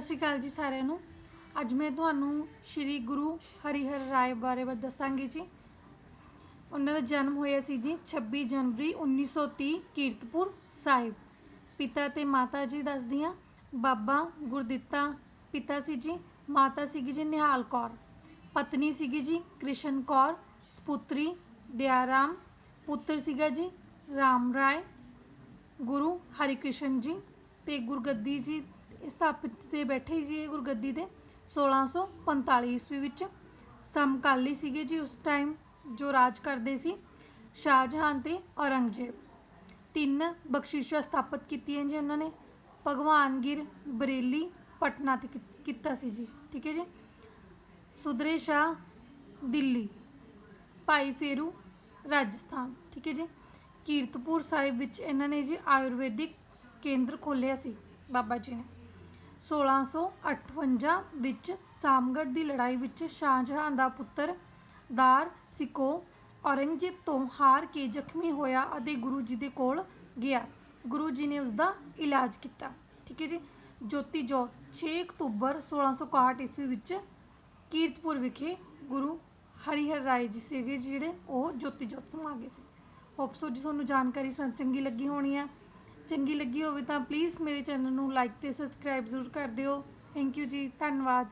ਸਤਿ ਸ਼੍ਰੀ ਅਕਾਲ ਜੀ ਸਾਰਿਆਂ ਨੂੰ। ਅੱਜ ਮੈਂ ਤੁਹਾਨੂੰ ਸ੍ਰੀ ਗੁਰੂ ਹਰੀਹਰ ਰਾਏ ਬਾਰੇ ਬ- ਦੱਸਾਂਗੀ ਜੀ। ਉਹਨਾਂ ਦਾ ਜਨਮ ਹੋਇਆ ਸੀ ਜੀ 26 ਜਨਵਰੀ 1930 ਕੀਰਤਪੁਰ ਸਾਹਿਬ। ਪਿਤਾ ਤੇ ਮਾਤਾ ਜੀ ਦੱਸਦੀ ਹਾਂ ਬਾਬਾ ਗੁਰਦਿੱਤਾ ਪਿਤਾ ਸੀ ਜੀ, ਮਾਤਾ ਸੀਗੀ ਜੀ ਨਿਹਾਲ ਕੌਰ। ਪਤਨੀ ਸੀਗੀ ਜੀ ਕ੍ਰਿਸ਼ਨ ਕੌਰ, ਸਪੁੱਤਰੀ ਦਿਆਰਾਮ, ਪੁੱਤਰ ਸੀਗਾ ਜੀ ਰਾਮ ਰਾਏ, ਗੁਰੂ ਹਰਿਕ੍ਰਿਸ਼ਨ ਜੀ ਤੇ ਗੁਰਗੱਦੀ ਜੀ ਸਥਾਪਿਤ ਤੇ ਬੈਠੇ ਸੀ ਇਹ ਗੁਰਗੱਦੀ ਦੇ 1645 ਈਸਵੀ ਵਿੱਚ। ਸਮਕਾਲੀ ਸੀਗੇ ਜੀ ਉਸ ਟਾਈਮ ਜੋ ਰਾਜ ਕਰਦੇ ਸੀ ਸ਼ਾਹਜਹਾਨ ਤੇ ਔਰੰਗਜ਼ੇਬ। ਤਿੰਨ ਬਖਸ਼ਿਸ਼ਾਂ ਸਥਾਪਿਤ ਕੀਤੀਆਂ ਜੀ ਉਹਨਾਂ ਨੇ ਭਗਵਾਨਗਿਰ ਬਰੇਲੀ ਪਟਨਾ ਤੇ ਕੀ- ਕੀਤਾ ਸੀ ਜੀ, ਠੀਕ ਹੈ ਜੀ। ਸੁਦਰੇ ਸ਼ਾਹ ਦਿੱਲੀ, ਭਾਈ ਫੇਰੂ ਰਾਜਸਥਾਨ, ਠੀਕ ਹੈ ਜੀ। ਕੀਰਤਪੁਰ ਸਾਹਿਬ ਵਿੱਚ ਇਹਨਾਂ ਨੇ ਜੀ ਆਯੁਰਵੈਦਿਕ ਕੇਂਦਰ ਖੋਲ੍ਹਿਆ ਸੀ, ਬਾਬਾ ਜੀ ਨੇ। 1658 ਵਿੱਚ ਸਾਮਗੜ ਦੀ ਲੜਾਈ ਵਿੱਚ ਸ਼ਾਹਜਹਾਂ ਦਾ ਪੁੱਤਰ ਦਾਰ ਸਿਕੋ ਔਰੰਗਜ਼ੇਬ ਤੋਂ ਹਾਰ ਕੇ ਜ਼ਖਮੀ ਹੋਇਆ ਅਤੇ ਗੁਰੂ ਜੀ ਦੇ ਕੋਲ ਗਿਆ। ਗੁਰੂ ਜੀ ਨੇ ਉਸ ਦਾ ਇਲਾਜ ਕੀਤਾ। ਠੀਕ ਹੈ ਜੀ? ਜੋਤੀ ਜੋਤ 6 ਅਕਤੂਬਰ 1661 ਈਸਵੀ ਵਿੱਚ ਕੀਰਤਪੁਰ ਵਿਖੇ ਗੁਰੂ ਹਰੀਹਰ ਰਾਏ ਜੀ ਸੀਗੇ ਜਿਹੜੇ ਉਹ ਜੋਤੀ ਜੋਤ ਸਮਾ ਗਏ ਸੀ। ਹੋਪ ਸੋ ਜੀ, ਤੁਹਾਨੂੰ ਜਾਣਕਾਰੀ ਸੰ- ਚੰਗੀ ਲੱਗੀ ਹੋਣੀ ਹੈ। ਚੰਗੀ ਲੱਗੀ ਹੋਵੇ ਤਾਂ ਪਲੀਜ਼ ਮੇਰੇ ਚੈਨਲ ਨੂੰ ਲਾਈਕ ਤੇ ਸਬਸਕ੍ਰਾਈਬ ਜ਼ਰੂਰ ਕਰ ਦਿਓ। ਥੈਂਕ ਯੂ ਜੀ, ਧੰਨਵਾਦ।